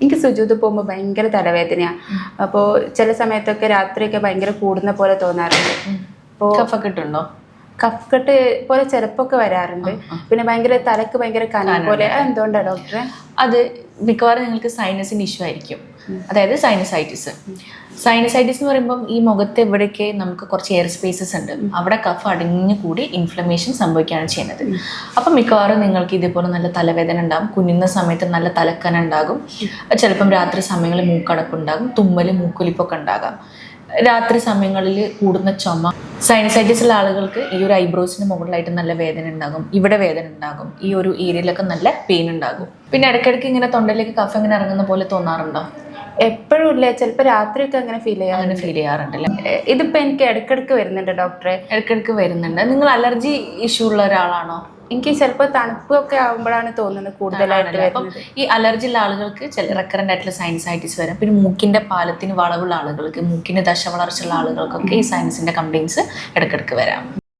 എനിക്ക് സുജൂത് പോകുമ്പോൾ ഭയങ്കര തലവേദനയാണ് അപ്പോൾ ചില സമയത്തൊക്കെ രാത്രിയൊക്കെ ഭയങ്കര കൂടുന്ന പോലെ തോന്നാറുണ്ട്. അപ്പോൾ കഫക്കെട്ടുണ്ടോ കഫക്കെട്ട് പോലെ ചെറുപ്പമൊക്കെ വരാറുണ്ട്. പിന്നെ ഭയങ്കര തലക്ക് ഭയങ്കര കനം പോലെ എന്തുകൊണ്ടാണ് ഡോക്ടറെ? അത് മിക്കവാറും നിങ്ങൾക്ക് സൈനസിന് ഇഷ്യൂ ആയിരിക്കും. അതായത് സൈനസൈറ്റിസ് സൈനസൈറ്റിസ് എന്ന് പറയുമ്പം ഈ മുഖത്ത് എവിടെയൊക്കെ നമുക്ക് കുറച്ച് എയർ സ്പേസസ് ഉണ്ട് അവിടെ കഫ് അടിഞ്ഞു കൂടി ഇൻഫ്ലമേഷൻ സംഭവിക്കുകയാണ് ചെയ്യുന്നത്. അപ്പം മിക്കവാറും നിങ്ങൾക്ക് ഇതേപോലെ നല്ല തലവേദന ഉണ്ടാകും കുഞ്ഞുന്ന സമയത്ത് നല്ല തലക്കന ഉണ്ടാകും. ചിലപ്പം രാത്രി സമയങ്ങളിൽ മൂക്കടപ്പ് ഉണ്ടാകും തുമ്മൽ മൂക്കൊലിപ്പൊക്കെ ഉണ്ടാകാം. രാത്രി സമയങ്ങളിൽ കൂടുന്ന ചുമ. സൈനസൈറ്റിസ് ഉള്ള ആളുകൾക്ക് ഈ ഒരു ഐബ്രോസിന് മുകളിലായിട്ട് നല്ല വേദന ഉണ്ടാകും. ഇവിടെ വേദന ഉണ്ടാകും. ഈ ഒരു ഏരിയയിലൊക്കെ നല്ല പെയിൻ ഉണ്ടാകും. പിന്നെ ഇടയ്ക്കിടയ്ക്ക് ഇങ്ങനെ തൊണ്ടയിലേക്ക് കഫ ഇങ്ങനെ ഇറങ്ങുന്ന പോലെ തോന്നാറുണ്ടോ? എപ്പോഴും ഇല്ല? ചിലപ്പോൾ രാത്രിയൊക്കെ അങ്ങനെ ഫീൽ ചെയ്യാം അങ്ങനെ ഫീൽ ചെയ്യാറുണ്ടല്ലേ? ഇതിപ്പോ എനിക്ക് ഇടയ്ക്കിടയ്ക്ക് വരുന്നുണ്ട് ഡോക്ടറെ. ഇടയ്ക്കിടയ്ക്ക് വരുന്നുണ്ട്. നിങ്ങൾ അലർജി ഇഷ്യൂ ഉള്ള ഒരാളാണോ? എനിക്ക് ചിലപ്പോൾ തണുപ്പൊക്കെ ആകുമ്പോഴാണ് തോന്നുന്നത് കൂടുതലായിട്ട്? അപ്പം ഈ അലർജി ഉള്ള ആളുകൾക്ക് ചില റെക്കറന്റ് ആയിട്ടുള്ള സൈനസൈറ്റിസ് വരാം. പിന്നെ മൂക്കിന്റെ പാലത്തിന് വളവുള്ള ആളുകൾക്ക് മൂക്കിന് ദശ വളർച്ചയുള്ള ആളുകൾക്കൊക്കെ ഈ സൈനസിന്റെ കംപ്ലൈൻസ് ഇടയ്ക്കിടയ്ക്ക് വരാം.